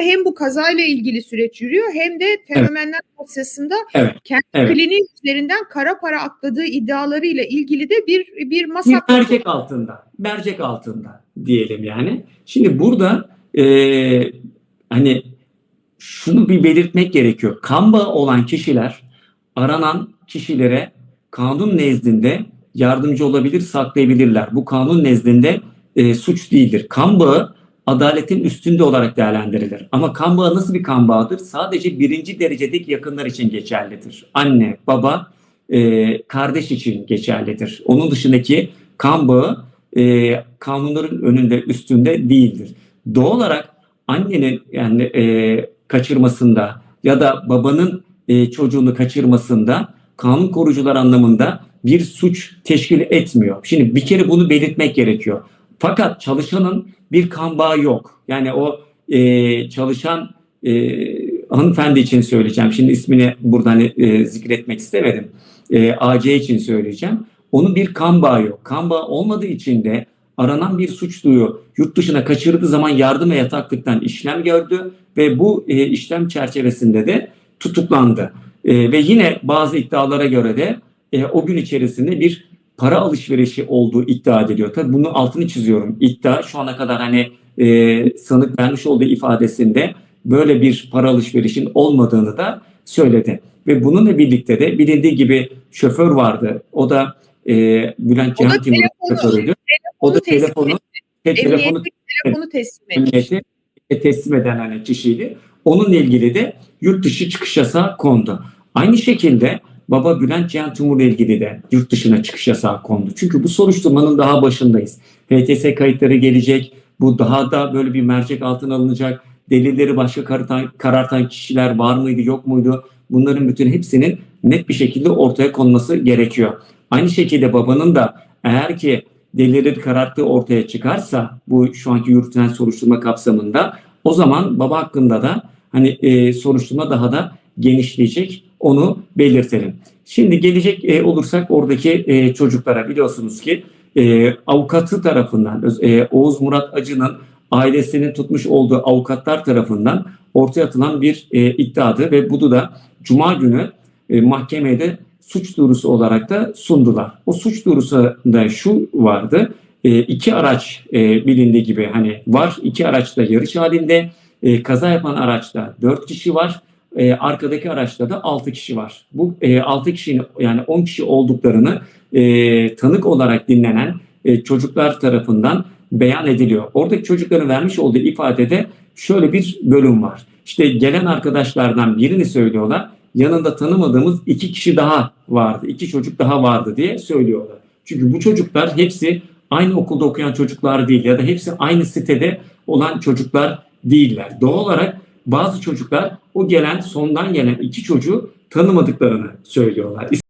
hem bu kazayla ilgili süreç yürüyor hem de fenomenler dosyasında Evet, kendi evet. kliniği üzerinden kara para akladığı iddialarıyla ilgili de bir bir masak mercek altında, mercek altında diyelim yani. Şimdi burada e, hani şunu bir belirtmek gerekiyor. Kan bağı olan kişiler aranan kişilere kanun nezdinde yardımcı olabilir, saklayabilirler. Bu kanun nezdinde e, suç değildir. Kan bağı adaletin üstünde olarak değerlendirilir. Ama kan bağı nasıl bir kan bağıdır? Sadece birinci derecedeki yakınlar için geçerlidir. Anne, baba, e, kardeş için geçerlidir. Onun dışındaki kan bağı e, kanunların önünde üstünde değildir. Doğal olarak annenin yani e, kaçırmasında ya da babanın e, çocuğunu kaçırmasında kanun korucular anlamında bir suç teşkil etmiyor. Şimdi bir kere bunu belirtmek gerekiyor. Fakat çalışanın bir kan bağı yok. Yani o e, çalışan e, hanımefendi için söyleyeceğim. Şimdi ismini buradan e, zikretmek istemedim. E, AC için söyleyeceğim. Onun bir kan bağı yok. Kan bağı olmadığı için de aranan bir suçluyu yurt dışına kaçırdığı zaman yardım ve yataklıktan işlem gördü ve bu e, işlem çerçevesinde de tutuklandı. E, ve yine bazı iddialara göre de e, o gün içerisinde bir para alışverişi olduğu iddia ediliyor. Tabii bunun altını çiziyorum. İddia şu ana kadar hani e, sanık vermiş olduğu ifadesinde böyle bir para alışverişin olmadığını da söyledi. Ve bununla birlikte de bilindiği gibi şoför vardı. O da e, Bülent Cihan Timur'un şoförüydü. O da telefonu, te- telefonu telefonu teslim etmiş. emniyete teslim eden hani kişiydi. Onunla ilgili de yurt dışı çıkış yasağı kondu. Aynı şekilde baba Bülent Cihan Timur'la ilgili de yurt dışına çıkış yasağı kondu. Çünkü bu soruşturmanın daha başındayız. HTS kayıtları gelecek. Bu daha da böyle bir mercek altına alınacak. Delilleri başka karartan, karartan kişiler var mıydı yok muydu? Bunların bütün hepsinin net bir şekilde ortaya konması gerekiyor. Aynı şekilde babanın da eğer ki delilleri kararttığı ortaya çıkarsa bu şu anki yürütülen soruşturma kapsamında o zaman baba hakkında da hani e, soruşturma daha da genişleyecek onu belirtelim. Şimdi gelecek e, olursak oradaki e, çocuklara biliyorsunuz ki e, avukatı tarafından e, Oğuz Murat Acı'nın ailesinin tutmuş olduğu avukatlar tarafından ortaya atılan bir e, iddiadı ve bunu da Cuma günü e, mahkemede suç duyurusu olarak da sundular. O suç duyurusunda şu vardı. E, iki araç e, bilindiği gibi hani var. iki araç da yarış halinde. E, kaza yapan araçta dört kişi var. E, arkadaki araçta da altı kişi var. Bu e, altı kişinin yani on kişi olduklarını e, tanık olarak dinlenen e, çocuklar tarafından beyan ediliyor. Oradaki çocukların vermiş olduğu ifadede şöyle bir bölüm var. İşte gelen arkadaşlardan birini söylüyorlar. Yanında tanımadığımız iki kişi daha vardı. iki çocuk daha vardı diye söylüyorlar. Çünkü bu çocuklar hepsi aynı okulda okuyan çocuklar değil ya da hepsi aynı sitede olan çocuklar değiller. Doğal olarak bazı çocuklar o gelen sondan gelen iki çocuğu tanımadıklarını söylüyorlar.